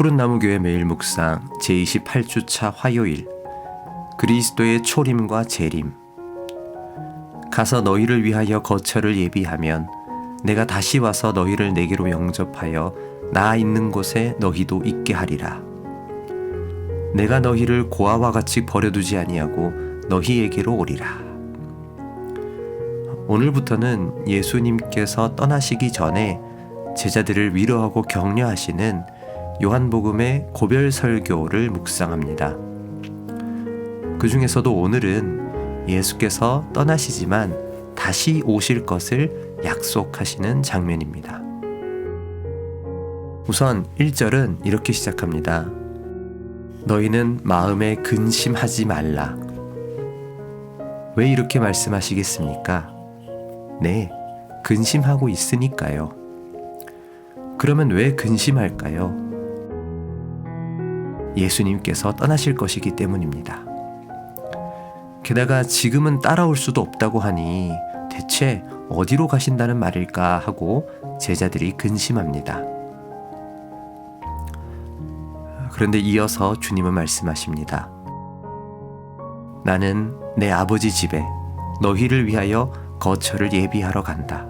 푸른나무교회 매일 묵상 제28주차 화요일. 그리스도의 초림과 재림. 가서 너희를 위하여 거처를 예비하면 내가 다시 와서 너희를 내게로 영접하여 나 있는 곳에 너희도 있게 하리라. 내가 너희를 고아와 같이 버려두지 아니하고 너희에게로 오리라. 오늘부터는 예수님께서 떠나시기 전에 제자들을 위로하고 격려하시는 요한복음의 고별 설교를 묵상합니다. 그 중에서도 오늘은 예수께서 떠나시지만 다시 오실 것을 약속하시는 장면입니다. 우선 1절은 이렇게 시작합니다. 너희는 마음에 근심하지 말라. 왜 이렇게 말씀하시겠습니까? 네, 근심하고 있으니까요. 그러면 왜 근심할까요? 예수님께서 떠나실 것이기 때문입니다. 게다가 지금은 따라올 수도 없다고 하니 대체 어디로 가신다는 말일까 하고 제자들이 근심합니다. 그런데 이어서 주님은 말씀하십니다. 나는 내 아버지 집에 너희를 위하여 거처를 예비하러 간다.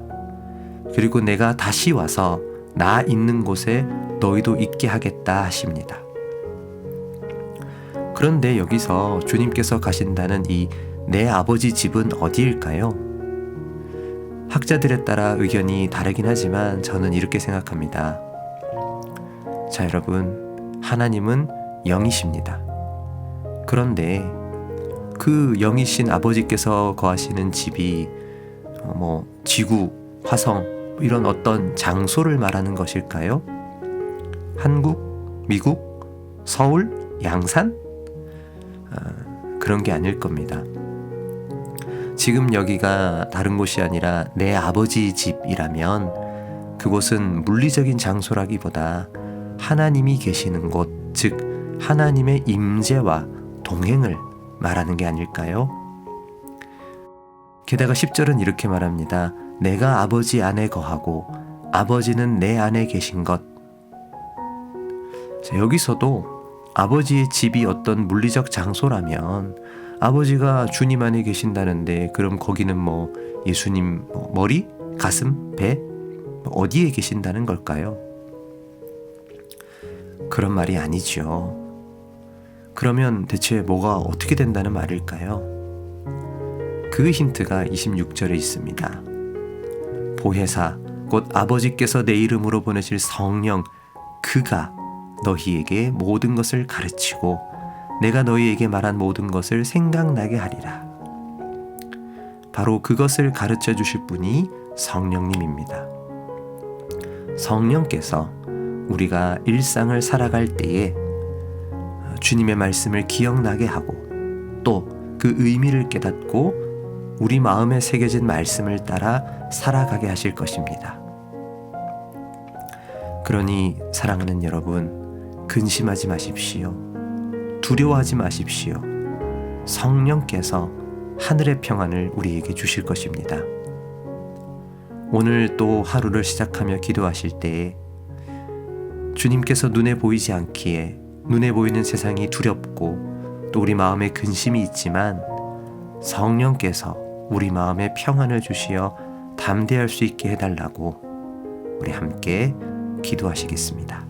그리고 내가 다시 와서 나 있는 곳에 너희도 있게 하겠다 하십니다. 그런데 여기서 주님께서 가신다는 이 내 아버지 집은 어디일까요? 학자들에 따라 의견이 다르긴 하지만 저는 이렇게 생각합니다. 자, 여러분. 하나님은 영이십니다. 그런데 그 영이신 아버지께서 거하시는 집이 어, 뭐 지구, 화성 이런 어떤 장소를 말하는 것일까요? 한국, 미국, 서울, 양산? 아, 그런 게 아닐 겁니다. 지금 여기가 다른 곳이 아니라 내 아버지 집이라면 그곳은 물리적인 장소라기보다 하나님이 계시는 곳, 즉 하나님의 임재와 동행을 말하는 게 아닐까요? 게다가 10절은 이렇게 말합니다. 내가 아버지 안에 거하고 아버지는 내 안에 계신 것. 자, 여기서도 아버지의 집이 어떤 물리적 장소라면 아버지가 주님 안에 계신다는데 그럼 거기는 뭐 예수님 뭐 머리, 가슴, 배 어디에 계신다는 걸까요? 그런 말이 아니죠. 그러면 대체 뭐가 어떻게 된다는 말일까요? 그 힌트가 26절에 있습니다. 보혜사 곧 아버지께서 내 이름으로 보내실 성령 그가 너희에게 모든 것을 가르치고 내가 너희에게 말한 모든 것을 생각나게 하리라. 바로 그것을 가르쳐 주실 분이 성령님입니다. 성령께서 우리가 일상을 살아갈 때에 주님의 말씀을 기억나게 하고 또 그 의미를 깨닫고 우리 마음에 새겨진 말씀을 따라 살아가게 하실 것입니다. 그러니 사랑하는 여러분, 근심하지 마십시오. 두려워하지 마십시오. 성령께서 하늘의 평안을 우리에게 주실 것입니다. 오늘 또 하루를 시작하며 기도하실 때에 주님께서 눈에 보이지 않기에 눈에 보이는 세상이 두렵고 또 우리 마음에 근심이 있지만 성령께서 우리 마음에 평안을 주시어 담대할 수 있게 해달라고 우리 함께 기도하시겠습니다.